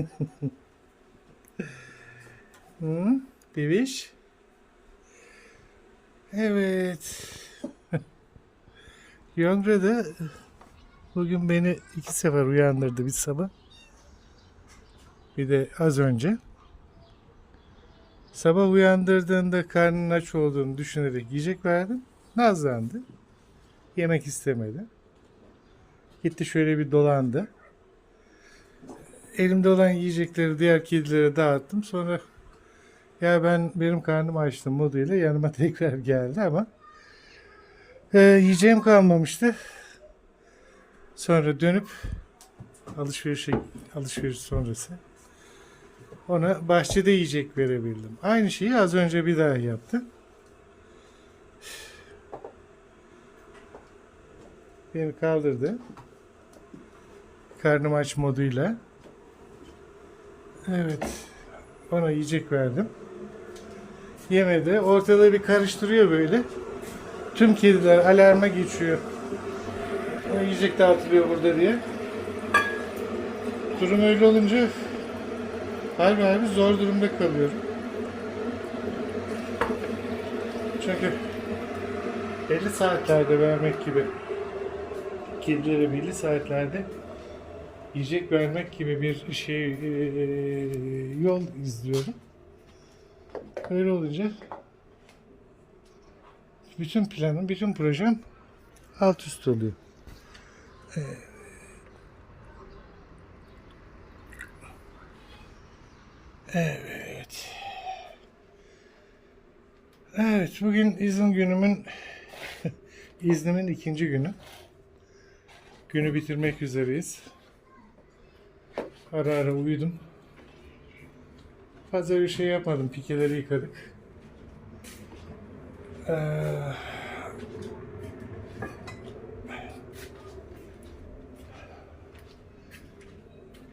Hı, Bebiş. Evet. Yongre de bugün beni iki sefer uyandırdı bir sabah. Bir de az önce. Sabah uyandırdığında karnının aç olduğunu düşünerek yiyecek verdim. Nazlandı. Yemek istemedi. Gitti şöyle bir dolandı. Elimde olan yiyecekleri diğer kedilere dağıttım. Sonra ya ben benim karnım açtım moduyla yanıma tekrar geldi ama e, yiyeceğim kalmamıştı. Sonra dönüp alışverişe alışveriş sonrası ona bahçede yiyecek verebildim. Aynı şeyi az önce bir daha yaptı. Beni kaldırdı. Karnım aç moduyla. Evet. Ona yiyecek verdim. Yemedi. Ortalığı bir karıştırıyor böyle. Tüm kediler alarma geçiyor. O yiyecek dağıtılıyor burada diye. Durum öyle olunca harbi harbi zor durumda kalıyorum. Çünkü belli saatlerde vermek gibi kedilere belli saatlerde yiyecek vermek gibi bir şey e, yol izliyorum. Öyle olunca bütün planım, bütün projem alt üst oluyor. Ee, Evet. Evet, bugün izin günümün iznimin ikinci günü. Günü bitirmek üzereyiz. Ara ara uyudum. Fazla bir şey yapmadım. Pikeleri yıkadık.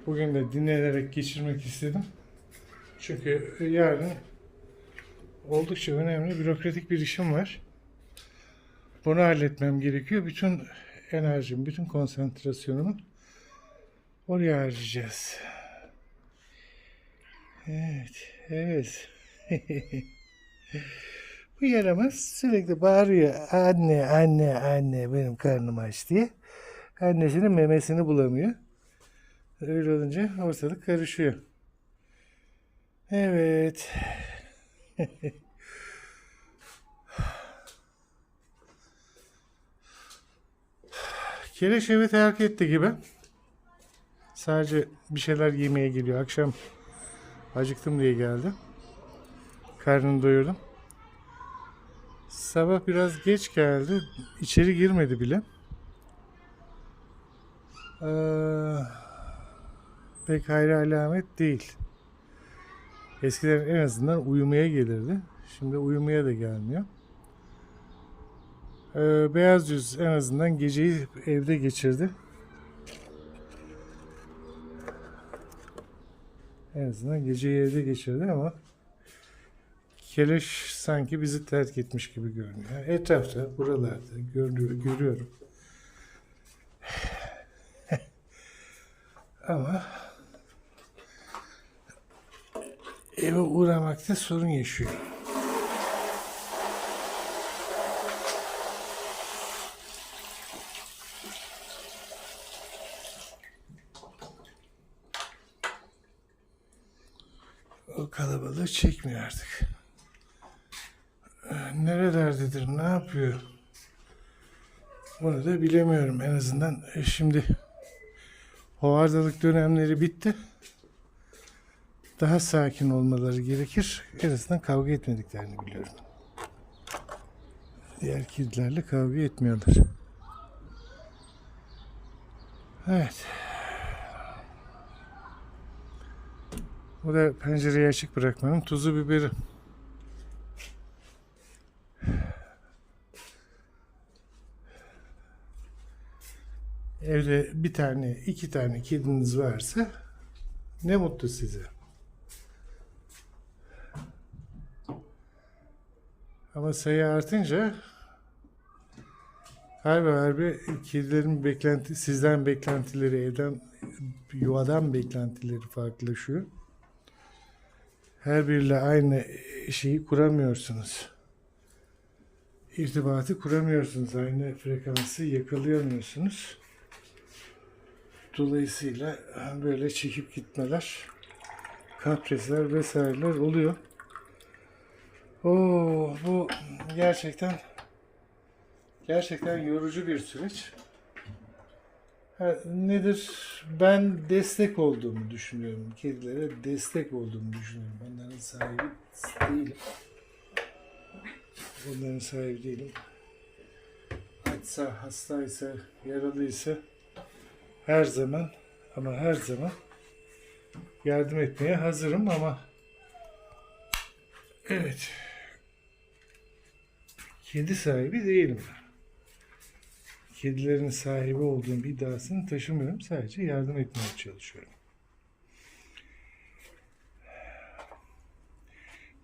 Bugün de dinlenerek geçirmek istedim. Çünkü yarın oldukça önemli bürokratik bir işim var. Bunu halletmem gerekiyor. Bütün enerjim, bütün konsantrasyonumu oraya harcayacağız. Evet, evet. Bu yaramaz sürekli bağırıyor. Anne, anne, anne benim karnım aç diye. Annesinin memesini bulamıyor. Öyle olunca ortalık karışıyor. Evet. Keleş evi terk etti gibi. Sadece bir şeyler yemeye geliyor. Akşam acıktım diye geldi. Karnını doyurdum. Sabah biraz geç geldi. İçeri girmedi bile. Ee, pek hayra alamet değil. Eskiden en azından uyumaya gelirdi. Şimdi uyumaya da gelmiyor. Ee, Beyaz Yüz en azından geceyi evde geçirdi. En azından geceyi evde geçirdi ama Keleş sanki bizi terk etmiş gibi görünüyor. Etrafta, buralarda görüyor, görüyorum. ama eve uğramakta sorun yaşıyor. Kalabalığı çekmiyor artık. Ee, Nerelerdedir, ne yapıyor? Bunu da bilemiyorum en azından. E, Şimdi hovardalık dönemleri bitti. Daha sakin olmaları gerekir. En azından kavga etmediklerini biliyorum. Diğer kedilerle kavga etmiyorlar. Evet. Bu da pencereyi açık bırakmanın tuzu biberi. Evde bir tane, iki tane kediniz varsa ne mutlu size. Ama sayı artınca harbi harbi kedilerin beklenti, sizden beklentileri, evden yuvadan beklentileri farklılaşıyor. Her biriyle aynı şeyi kuramıyorsunuz. İrtibatı kuramıyorsunuz. Aynı frekansı yakalayamıyorsunuz. Dolayısıyla böyle çekip gitmeler, kaprisler vesaireler oluyor. Oo, bu gerçekten gerçekten yorucu bir süreç. Nedir? Ben destek olduğumu düşünüyorum. Kedilere destek olduğumu düşünüyorum. Onların sahibi değilim. Onların sahibi değilim. Açsa, hastaysa, yaralıysa her zaman ama her zaman yardım etmeye hazırım ama evet kedi sahibi değilim. Kedilerin sahibi olduğum iddiasını taşımıyorum. Sadece yardım etmeye çalışıyorum.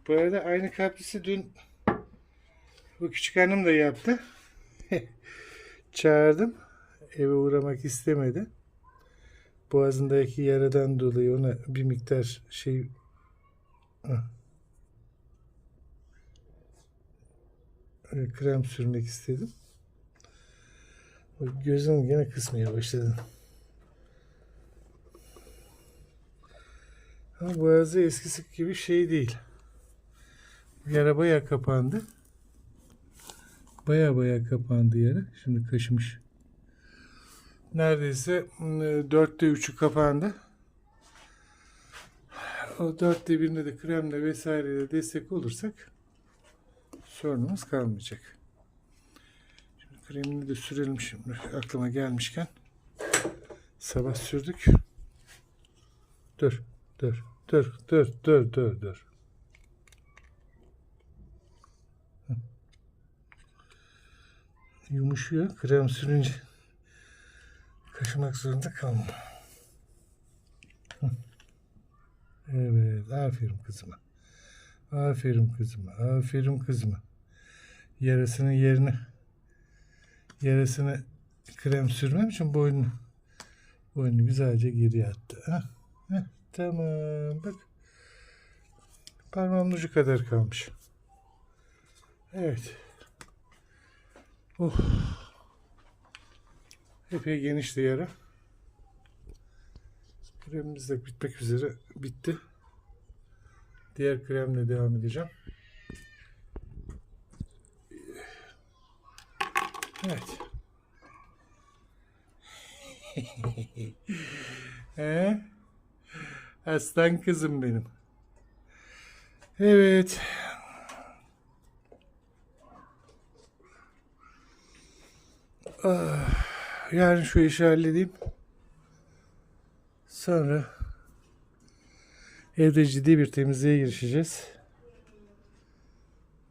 Bu arada aynı kaprisi dün bu küçük hanım da yaptı. Çağırdım. Eve uğramak istemedi. Boğazındaki yaradan dolayı ona bir miktar şey krem sürmek istedim. Gözüm gene kısmaya başladı. Ama boğazı eskisi gibi şey değil. Yara baya kapandı. Baya baya kapandı yara. Şimdi kaşımış. Neredeyse ıı, dörtte üçü kapandı. O dörtte birinde de kremle vesaireyle destek olursak sorunumuz kalmayacak. Kremini de sürelim şimdi aklıma gelmişken. Sabah sürdük. Dur, dur, dur, dur, dur, dur, dur. Yumuşuyor. Krem sürünce kaşımak zorunda kalma. Evet, aferin kızıma. Aferin kızıma, aferin kızıma. Yarasının yerine yarasını krem sürmem için boynunu boynunu güzelce geriye attı. Heh, heh, tamam bak. Parmağımın ucu kadar kalmış. Evet. Oh. Epey genişti yara. Kremimiz de bitmek üzere. Bitti. Diğer kremle devam edeceğim. Evet. He? Aslan kızım benim. Evet. Ah, yarın şu işi halledeyim. Sonra evde ciddi bir temizliğe girişeceğiz.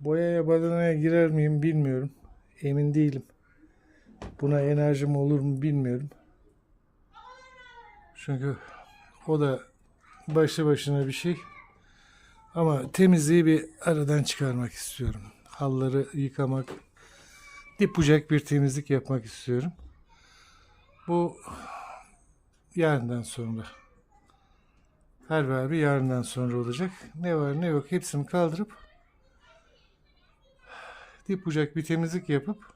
Boyaya badanaya girer miyim bilmiyorum. Emin değilim. Buna enerjim olur mu bilmiyorum. Çünkü o da başlı başına bir şey. Ama temizliği bir aradan çıkarmak istiyorum. Halları yıkamak, dip bucak bir temizlik yapmak istiyorum. Bu yarından sonra. Her verbi yarından sonra olacak. Ne var ne yok hepsini kaldırıp dip bucak bir temizlik yapıp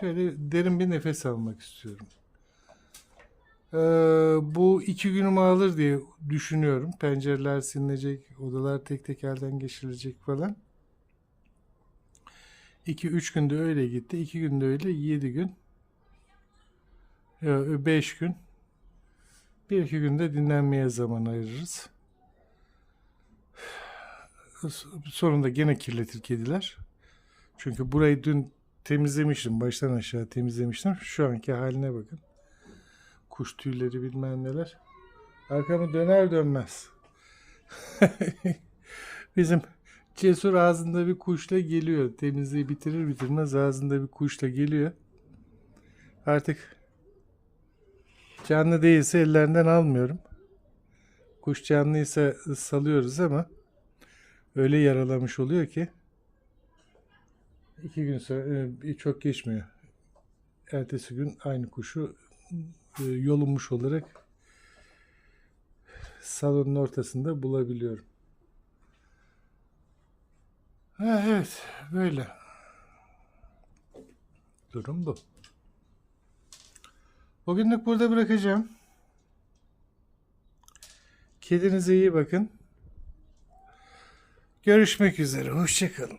şöyle derin bir nefes almak istiyorum. Ee, bu iki günümü alır diye düşünüyorum. Pencereler silinecek, odalar tek tek elden geçirilecek falan. 2-3 günde öyle gitti. 2 günde öyle 7 gün. 5 gün. Bir iki günde dinlenmeye zaman ayırırız. Sonunda gene kirletir kediler. Çünkü burayı dün temizlemiştim. Baştan aşağı temizlemiştim. Şu anki haline bakın. Kuş tüyleri bilmem neler. Arkamı döner dönmez. Bizim cesur ağzında bir kuşla geliyor. Temizliği bitirir bitirmez ağzında bir kuşla geliyor. Artık canlı değilse ellerinden almıyorum. Kuş canlıysa salıyoruz ama öyle yaralamış oluyor ki iki gün sonra e, çok geçmiyor. ertesi gün aynı kuşu e, yolunmuş olarak salonun ortasında bulabiliyorum. Evet böyle. Durum bu. Bugünlük burada bırakacağım. Kedinize iyi bakın. Görüşmek üzere. Hoşçakalın.